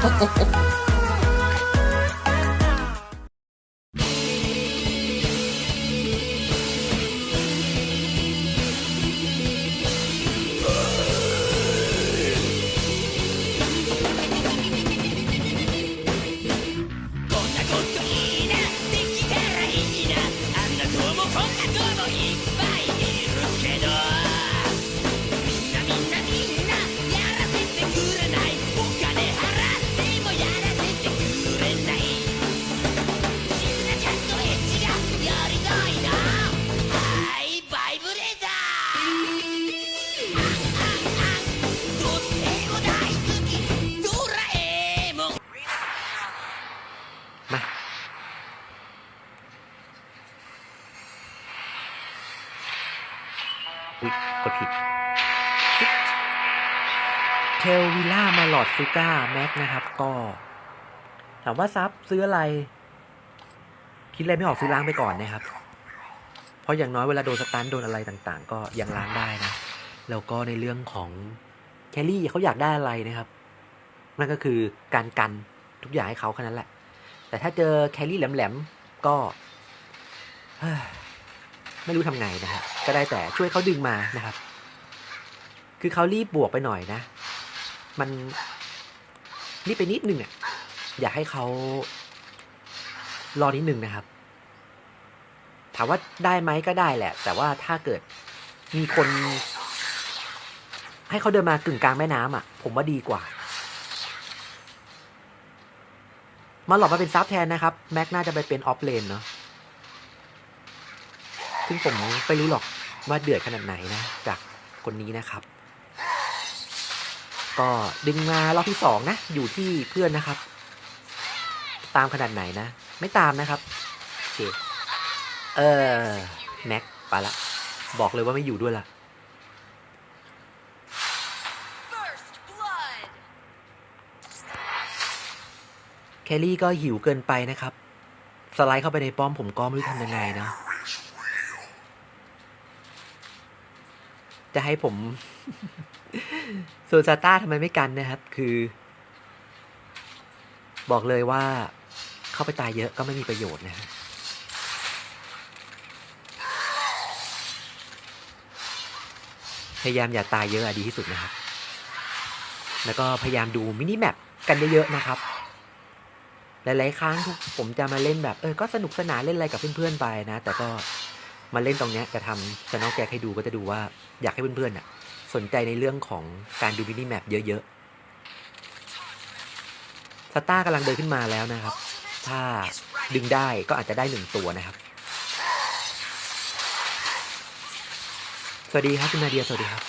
哈哈哈 ซูก้าแม็กนะครับ ก็ถามว่าซับซื้ออะไร คิดอะไรไม่ออกซื้อล้างไปก่อนนะครับ เพราะอย่างน้อยเวลาโดนสตันโดนอะไรต่างๆ ก็ยังล้างได้นะ แล้วก็ในเรื่องของแคลรี่เขาอยากได้อะไรนะครับ นั่นก็คือการกันทุกอย่างให้เขาแค่นั้นแหละ แต่ถ้าเจอแคลรี่แหลมๆก็ไม่รู้ทำไงนะฮะก็ได้แต่ช่วยเขาดึงมานะครับ คือเขารีบบวกไปหน่อยนะ มัน รีบไปนิดนึงอะอยากให้เขารอนิดนึงนะครับ ถามว่าได้ไหมก็ได้แหละ แต่ว่าถ้าเกิดมีคน ให้เขาเดินมากึ่งกลางแม่น้ำอะ ผมว่าดีกว่า มาหลอกมาเป็นซับแทนนะครับ แม็กน่าจะไปเป็นออฟเลนเนาะซึ่งผมไม่รู้หรอกว่าเดือดขนาดไหนนะ จากคนนี้นะครับ ก็ดึงมารอบที่สองนะ อยู่ที่เพื่อนนะครับ ตามขนาดไหนนะ ไม่ตามนะครับโอเคเออแม็กไปละ บอกเลยว่าไม่อยู่ด้วยละ First blood. แคลรี่ก็หิวเกินไปนะครับ สไลด์เข้าไปในป้อมผมก็ไม่รู้ทำยังไงนะ จะให้ผมโซซาต้าทำไมไม่กันนะครับ คือ บอกเลยว่าเข้าไปตายเยอะก็ไม่มีประโยชน์นะฮะพยายามอย่าตายเยอะอะดีที่สุดนะครับ แล้วก็พยายามดูมินิแมปกันเยอะๆนะครับ หลายๆครั้งผมจะมาเล่นแบบเออก็สนุกสนานเล่นอะไรกับเพื่อนๆไปนะ แต่ก็ มาเล่นตรงเนี้ยจะทำชแนลแกให้ดูก็จะดูว่าอยากให้เพื่อนๆน่ะสนใจในเรื่องของการดูมินิแมปเยอะๆสตาร์กำลังเดินขึ้นมาแล้วนะครับ ถ้าดึงได้ก็อาจจะได้หนึ่งตัวนะครับ สวัสดีครับคุณนาเดียสวัสดีครับ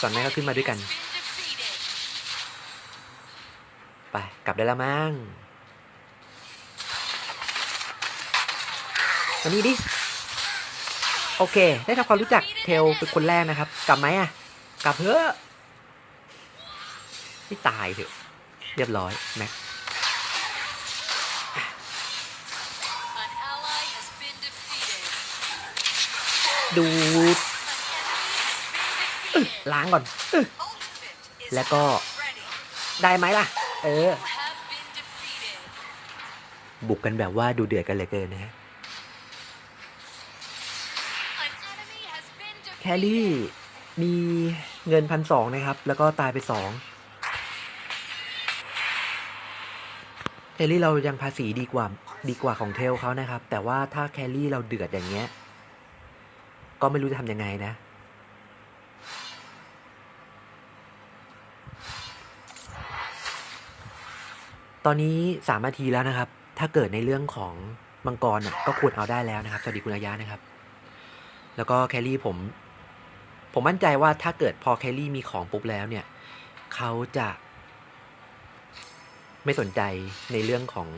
สอนแม่ก็ขึ้นมาด้วยกัน ไป กลับได้แล้วมั้ง มานี่ดิ โอเค ได้ทำความรู้จักเทลเป็นคนแรกนะครับ กลับไหมอะ กลับเถอะไม่ตายเถอะ เรียบร้อยแม็กดูล้างก่อนอแล้วก็ได้ไหมล่ะ เออ บุกกันแบบว่าดูเดือดกันเหลือเกินนะฮะ รี่ มีเงินพันสองนะครับ แล้วก็ตายไปสองแคลรี่เรายังภาษีดีกว่าดีกว่าของเทลเขานะครับ แต่ว่าถ้าแคลรี่เราเดือดอย่างเงี้ย ก็ไม่รู้จะทำยังไงนะตอนนี้สามนาทีแล้วนะครับ ถ้าเกิดในเรื่องของมังกรน่ะก็ควรเอาได้แล้วนะครับ สวัสดีคุณอายะนะครับ แล้วก็แคลรี่ผม ผมมั่นใจว่าถ้าเกิดพอแคลรี่มีของปุ๊บแล้วเนี่ยเขาจะไม่สนใจในเรื่องของ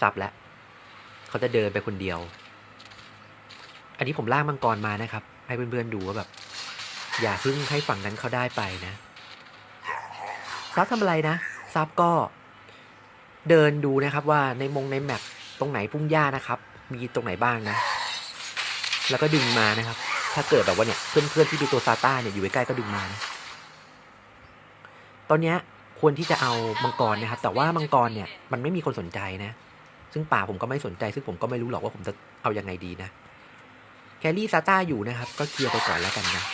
ซับแล้วเขาจะเดินไปคนเดียว อันนี้ผมล่ากมังกรมานะครับ ให้เพื่อนๆดูว่าแบบ อย่าเพิ่งให้ฝั่งนั้นเขาได้ไปนะซับทำอะไรนะซับก็เดินดูนะครับว่าในมงในแมปตรงไหนพุ่งหญ้านะครับ มีตรงไหนบ้างนะ แล้วก็ดึงมานะครับ ถ้าเกิดแบบว่าเนี่ยเพื่อนๆที่ดูตัวซาต้าเนี่ยอยู่ใกล้ๆก็ดึงมานะตอนเนี้ยควรที่จะเอามังกรนะครับ แต่ว่ามังกรเนี่ยมันไม่มีคนสนใจนะ ซึ่งป่าผมก็ไม่สนใจ ซึ่งผมก็ไม่รู้หรอกว่าผมจะเอายังไงดีนะ แครี่ซาต้าอยู่นะครับ ก็เคลียร์ไปก่อนแล้วกันนะ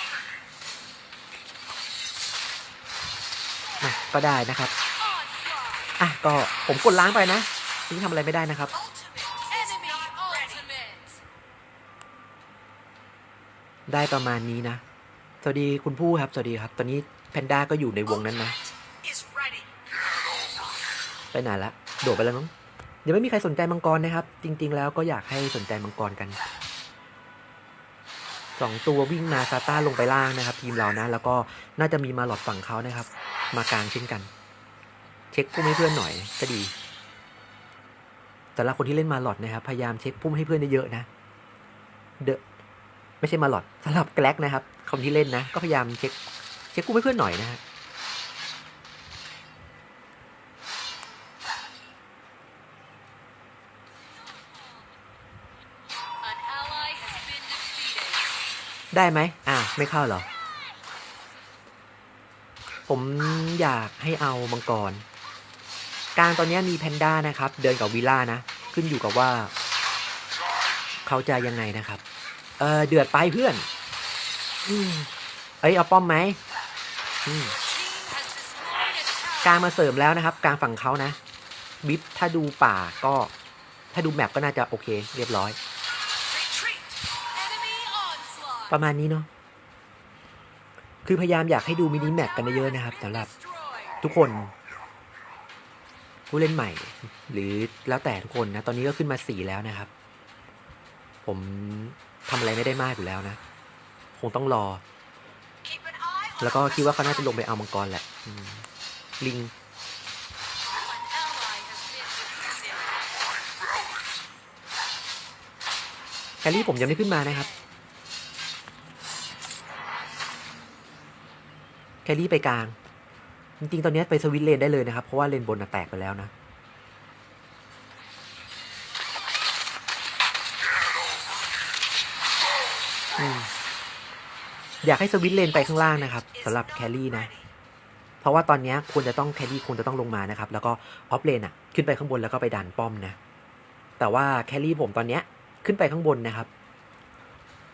อะก็ได้นะครับ อะก็ผมกดล้างไปนะนี่ทำอะไรไม่ได้นะครับ ได้ประมาณนี้นะ สวัสดีคุณผู้ครับ สวัสดีครับ ตอนนี้แพนด้าก็อยู่ในวงนั้นนะ ไปไหนละ โดดไปแล้วมั้งเดี๋ยวไม่มีใครสนใจมังกรนะครับ จริง ๆ แล้วก็อยากให้สนใจมังกรกันสองตัววิ่งมาซาต้าลงไปล่างนะครับ ทีมเรานะ แล้วก็น่าจะมีมาหลอดฝั่งเขานะครับ มากลางเช่นกัน เช็คพุ่มให้เพื่อนหน่อยก็ดีสำหรับคนที่เล่นมาหลอดนะครับ พยายามเช็คพุ่มให้เพื่อนเยอะๆนะ เดอะ ไม่ใช่มาหลอดสำหรับแกลกนะครับคนที่เล่นนะ ก็พยายามเช็คเช็คพุ่มให้เพื่อนหน่อยนะฮะได้ไหม อ่าไม่เข้าเหรอ ผมอยากให้เอามังกรกลางตอนนี้มีแพนด้านะครับ เดินกับวิลล่านะ ขึ้นอยู่กับว่า เขาจะยังไงนะครับ เออเดือดไปเพื่อนอืมเอ้ยเอาป้อมไหมอืม Team has destroyed a tower. กลางมาเสริมแล้วนะครับ กลางฝั่งเขานะบิฟถ้าดูป่าก็ ถ้าดูแมปก็น่าจะโอเค เรียบร้อย retreat Enemy onslaught. ประมาณนี้เนาะคือพยายามอยากให้ดูมินิแมปกันเยอะๆนะครับสำหรับ Destroyed. ทุกคน ผู้เล่นใหม่ หรือแล้วแต่ทุกคนนะ ตอนนี้ก็ขึ้นมาสี่แล้วนะครับ ผม ทำอะไรไม่ได้มากอยู่แล้วนะ คงต้องรอ แล้วก็คิดว่าเขาน่าจะลงไปเอามังกรแหละลิงแคลรี่ผมยังไม่ขึ้นมานะครับแคลรี่ไปกลาง จริงๆ ตอนนี้ไปสวิตเลนได้เลยนะครับ เพราะว่าเลนบนน่ะแตกไปแล้วนะ อยากให้สวิตเลนไปข้างล่างนะครับสำหรับแคลรี่นะ เพราะว่าตอนนี้ควรจะต้องแคลรี่ควรจะต้องลงมานะครับ แล้วก็ออฟเลนอะ ขึ้นไปข้างบนแล้วก็ไปดันป้อมนะ แต่ว่าแคลรี่ผมตอนเนี้ยขึ้นไปข้างบนนะครับ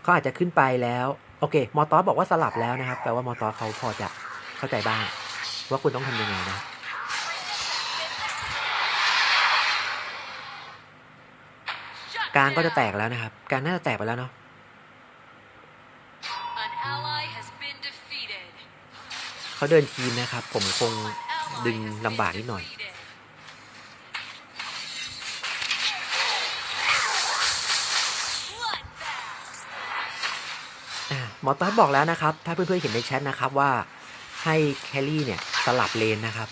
เขาอาจจะขึ้นไปแล้ว โอเค มอตอสบอกว่าสลับแล้วนะครับแปลว่ามอตอสเขาพอจะเข้าใจบ้าง ว่าคุณต้องทำยังไงนะกลางก็จะแตกแล้วนะครับกลางน่าจะแตกไปแล้วเนาะ เขาเดินทีมนะครับ ผมคงดึงลำบากนิดหน่อย defeated. อ่ามอตอสบอกแล้วนะครับ ถ้าเพื่อนๆเห็นในแชทนะครับว่าให้แคลรี่เนี่ยสลับเลนนะครับ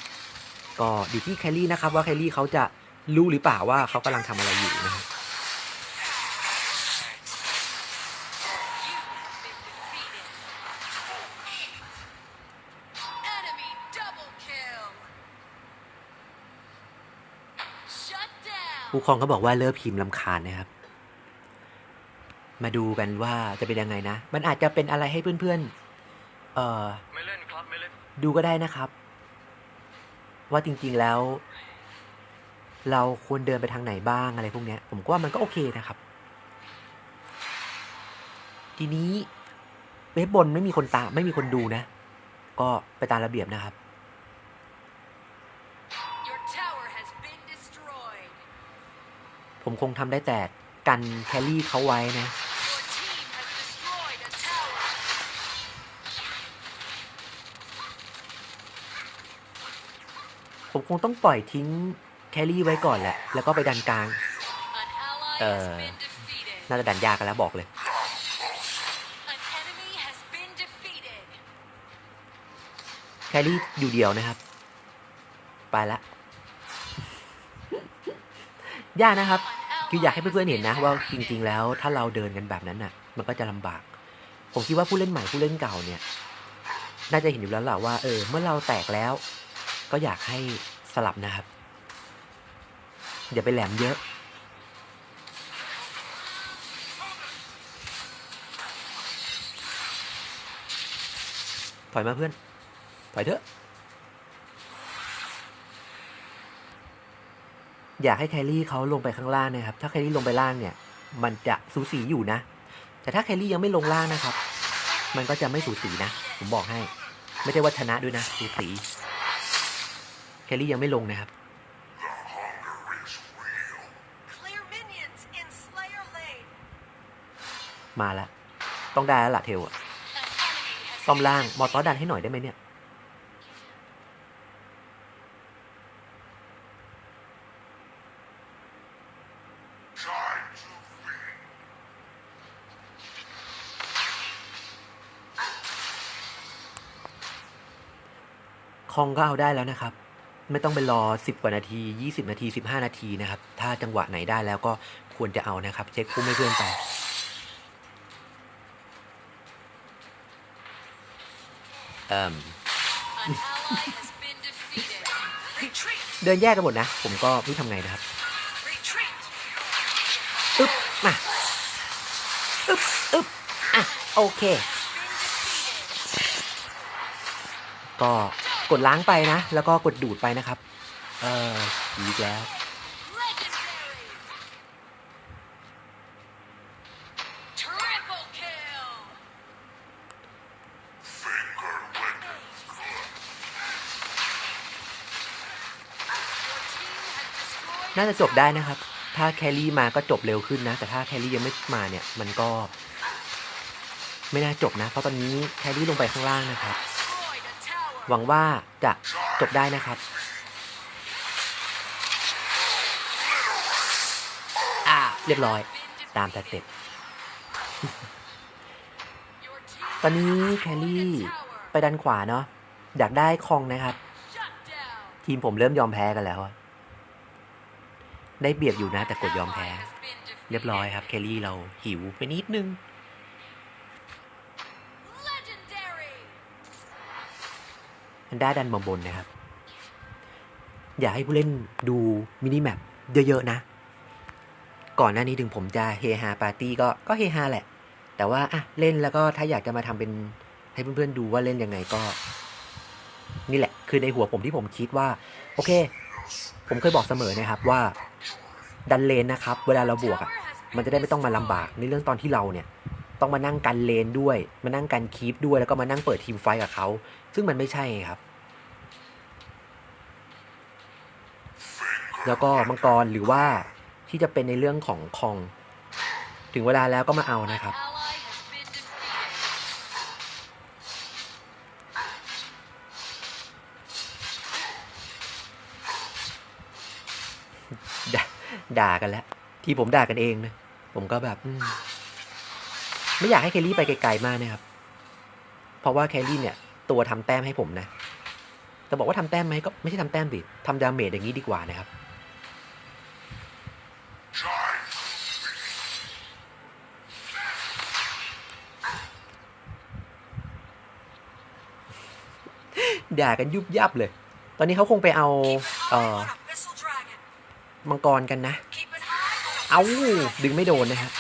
ก็อยู่ที่แคลรี่นะครับว่าแคลรี่เขาจะรู้หรือเปล่าว่าเขากำลังทำอะไรอยู่นะครับ ผู้ครองก็บอกว่าเลิกพิมพ์ลำคาญนะครับ มาดูกันว่าจะเป็นยังไงนะ มันอาจจะเป็นอะไรให้เพื่อนๆ เอ่อไม่เล่นครับไม่เล่นดูก็ได้นะครับ ว่าจริงๆแล้ว เราควรเดินไปทางไหนบ้างอะไรพวกเนี้ย ผมก็ว่ามันก็โอเคนะครับ ทีนี้เว็บบนไม่มีคนตามไม่มีคนดูนะ ก็ไปตามระเบียบนะครับ ผมคงทำได้แต่กันแคลรี่เขาไว้นะ Your team has destroyed a tower. ผมคงต้องปล่อยทิ้งแคลรี่ไว้ก่อนแหละ แล้วก็ไปดันกลาง An ally Uh, has been defeated. น่าจะดันยากกันแล้วบอกเลย An enemy has been defeated. แคลรี่อยู่เดียวนะครับ ไปละ ยากนะครับ คืออยากให้เพื่อนๆเห็นนะว่าจริง ๆ แล้วถ้าเราเดินกันแบบนั้นน่ะ มันก็จะลำบาก ผมคิดว่าผู้เล่นใหม่ผู้เล่นเก่าเนี่ย น่าจะเห็นอยู่แล้วแหละว่าเออเมื่อเราแตกแล้ว ก็อยากให้สลับนะครับอย่าไปแหลมเยอะถอยมาเพื่อนถอยเถอะ อยากให้แครี่เขาลงไปข้างล่างนะครับ ถ้าแครี่ลงไปล่างเนี่ย มันจะสูสีอยู่นะ แต่ถ้าแครี่ยังไม่ลงล่างนะครับ มันก็จะไม่สูสีนะ ผมบอกให้ ไม่ใช่ว่าชนะด้วยนะ สูสี แครี่ยังไม่ลงนะครับ Clear minions in Slayer Lane. มาแล้วต้องได้แล้วล่ะเทลอะ An enemy has ซ่อม been ล่าง มอ defeated. ต้อดันให้หน่อยได้ไหมเนี่ย คองก็เอาได้แล้วนะครับ ไม่ต้องไปรอ 10 กว่านาที 20 นาที 15 นาทีนะครับ ถ้าจังหวะไหนได้แล้วก็ควรจะเอานะครับ เช็คคุ้มให้เพื่อนไปเอ่มเดินแยกกันหมดนะ ผมก็ไม่ทำไงนะครับอึ๊บมาอึ๊บอึ๊บอะ โอเค ก็ กดล้างไปนะ แล้วก็กดดูดไปนะครับ เอออีกแล้วน่าจะจบได้นะครับ ถ้าแคลรี่มาก็จบเร็วขึ้นนะ แต่ถ้าแคลรี่ยังไม่มาเนี่ย มันก็ ไม่น่าจบนะ เพราะตอนนี้แคลรี่ลงไปข้างล่างนะครับ หวังว่าจะจบได้นะครับอ่าเรียบร้อยตามส defeated. เต็ปตอนนี้แค destroyed รี่ไปดันขวาเนาะอยากได้คองนะครับ ทีมผมเริ่มยอมแพ้กันแล้วอะได้เปรียบอยู่นะแต่กดยอมแพ้ เรียบร้อยครับ แคลรี่เราหิวไปนิดนึง แพนด้าดันมาบนนะครับ อยากให้ผู้เล่นดูมินิแมปเยอะ ๆ นะ ก่อนหน้านี้ถึงผมจะเฮฮาปาร์ตี้ก็ก็เฮฮาแหละ แต่ว่าอะเล่นแล้วก็ถ้าอยากจะมาทำเป็นให้เพื่อนๆดูว่าเล่นยังไงก็ นี่แหละ คือในหัวผมที่ผมคิดว่า โอเค ผมเคยบอกเสมอนะครับว่าดันเลนนะครับ เวลาเราบวกอะมันจะได้ไม่ต้องมาลำบากในเรื่องตอนที่เราเนี่ย ต้องมานั่งกันเลนด้วย มานั่งกันคีปด้วยแล้วก็มานั่งเปิดทีมไฟกับเขาซึ่งมันไม่ใช่ครับ แล้วก็มังกรหรือว่าที่จะเป็นในเรื่องของคอง ถึงเวลาแล้วก็มาเอานะครับด่าด่ากันแล้ว ที่ผมด่ากันเองนะผมก็แบบอืม ไม่อยากให้แคลรี่ไปไกลๆมากนะครับ เพราะว่าแคลรี่เนี่ยตัวทำแต้มให้ผมนะแต่บอกว่าทำแต้มไหมก็ไม่ใช่ทำแต้มดิทำดาเมจอย่างนี้ดีกว่านะครับ ด่ากันยุบยับเลย ตอนนี้เขาคงไปเอาเอ่อมังกรกันนะ เอาดึงไม่โดนนะครับ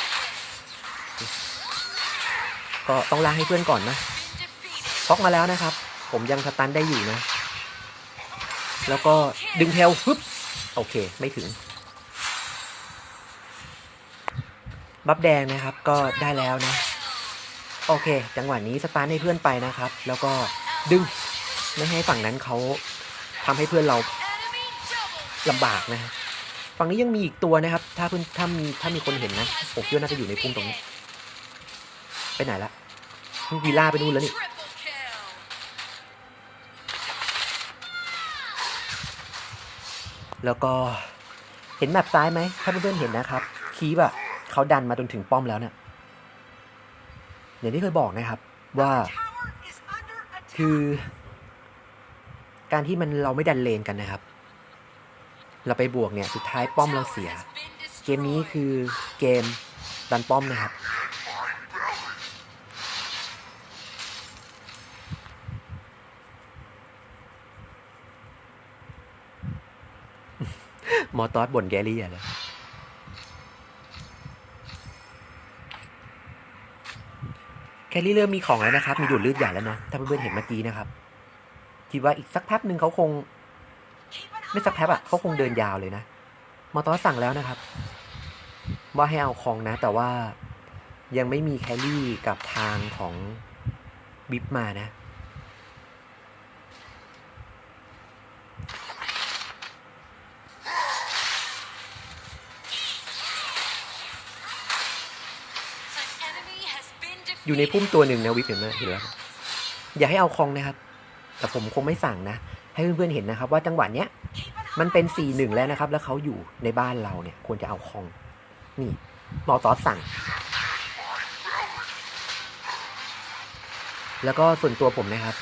ก็ต้องลากให้เพื่อนก่อนนะช็อกมาแล้วนะครับ ผมยังสตันได้อยู่นะ แล้วก็ดึงเทลปึ๊บโอเคไม่ถึง บัฟแดงนะครับก็ได้แล้วนะ โอเค จังหวะนี้สตาร์ทให้เพื่อนไปนะครับ แล้วก็ดึงไม่ให้ฝั่งนั้นเขาทำให้เพื่อนเราลำบากนะฮะฝั่งนี้ยังมีอีกตัวนะครับ ถ้าเพื่อนถ้ามีถ้ามีคนเห็นนะผมคิดว่าน่าจะอยู่ในพุ่มตรงนี้ ไปไหนละวีล่าไปนู่นแล้วนี่แล้วก็เห็นแมปซ้ายไหม ถ้าเพื่อนๆเห็นนะครับ คีบอะเขาดันมาจนถึงป้อมแล้วเนี่ยอย่างที่เคยบอกนะครับว่า คือ การที่มันเราไม่ดันเลนกันนะครับ เราไปบวกเนี่ย สุดท้ายป้อมเราเสีย เกมนี้คือเกมดันป้อมนะครับ มอตอสบ่นแกรี่อะเลยแคลรี่เริ่มมีของแล้วนะครับ มีดูดลืดใหญ่แล้วนะถ้าเพื่อนๆเห็นเมื่อกี้นะครับ คิดว่าอีกสักแป๊บหนึ่งเขาคง ไม่สักแป๊บอะเขาคงเดินยาวเลยนะ มอตอสสั่งแล้วนะครับ ว่าให้เอาคองนะ แต่ว่ายังไม่มีแคลรี่กับทางของบิฟมานะ อยู่ในพุ่มตัวหนึ่งนะวิปเห็นไหมเห็นแล้วอย่าให้เอาคองนะครับ แต่ผมคงไม่สั่งนะ ให้เพื่อนๆเห็นนะครับ ว่าจังหวะเนี้ยมันเป็น4ี่หนึ่งแล้วนะครับ แล้วเขาอยู่ในบ้านเราเนี่ยควรจะเอาคอง นี่หมอตอสสั่ง แล้วก็ส่วนตัวผมนะครับ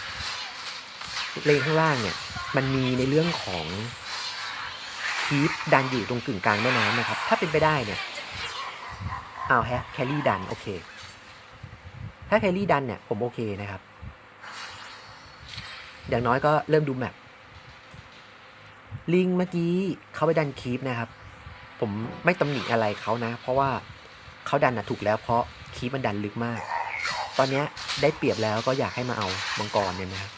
เลนข้างล่างเนี่ย มันมีในเรื่องของคีปดันอยู่ตรงกึ่งกลางแม่น้ำนะครับ ถ้าเป็นไปได้เนี่ยเอาแฮะแคลรี่ดัน โอเค ถ้าแคลรี่ดันเนี่ยผมโอเคนะครับ อย่างน้อยก็เริ่มดูแมปลิงเมื่อกี้เขาไปดันคีปนะครับ ผมไม่ตำหนิอะไรเขานะ เพราะว่าเขาดันนะถูกแล้วเพราะคีปมันดันลึกมาก ตอนนี้ได้เปรียบแล้วก็อยากให้มาเอามังกรเนี่ยนะครับ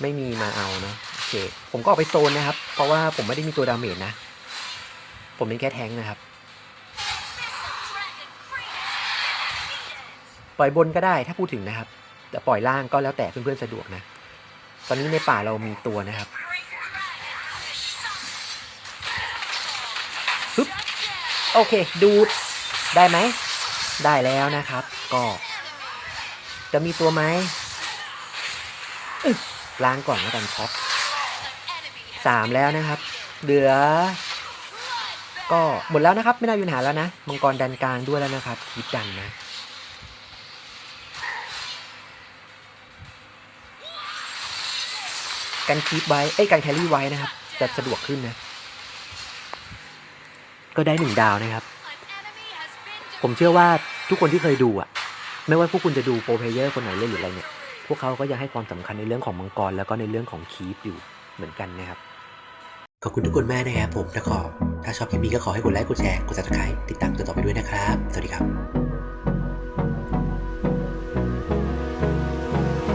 ไม่มีมาเอาเนาะโอเค ผมก็ออกไปโซนนะครับ เพราะว่าผมไม่ได้มีตัวดาเมจนะ ผมเป็นแค่แทงนะครับ ปล่อยบนก็ได้ถ้าพูดถึงนะครับ แต่ปล่อยล่างก็แล้วแต่เพื่อนๆสะดวกนะ ตอนนี้ในป่าเรามีตัวนะครับปึ๊บโอเค ดูดได้ไหม ได้แล้วนะครับ ก็ จะมีตัวไหมล้างก่อนแล้วกันช็อปสามแล้วนะครับ เหลือ ก็หมดแล้วนะครับ ไม่น่ามีปัญหาแล้วนะ มังกรดันกลางด้วยแล้วนะครับคีบดันนะ กันคีบไว้เอ้กันแครี่ไว้นะครับจะสะดวกขึ้นนะ ก็ได้หนึ่งดาวนะครับ ผมเชื่อว่าทุกคนที่เคยดูอะ ไม่ว่าพวกคุณจะดูโปรเพเยอร์คนไหนเล่นหรืออะไรเนี่ย พวกเขาก็ยังให้ความสำคัญในเรื่องของมังกร แล้วก็ในเรื่องของคีปอยู่เหมือนกันนะครับ ขอบคุณทุกคนมากนะครับผมถ้าขอถ้าชอบคลิปนี้ก็ขอให้กดไลค์กดแชร์กด subscribe ติดตามตัวต่อไปด้วยนะครับ สวัสดีครับ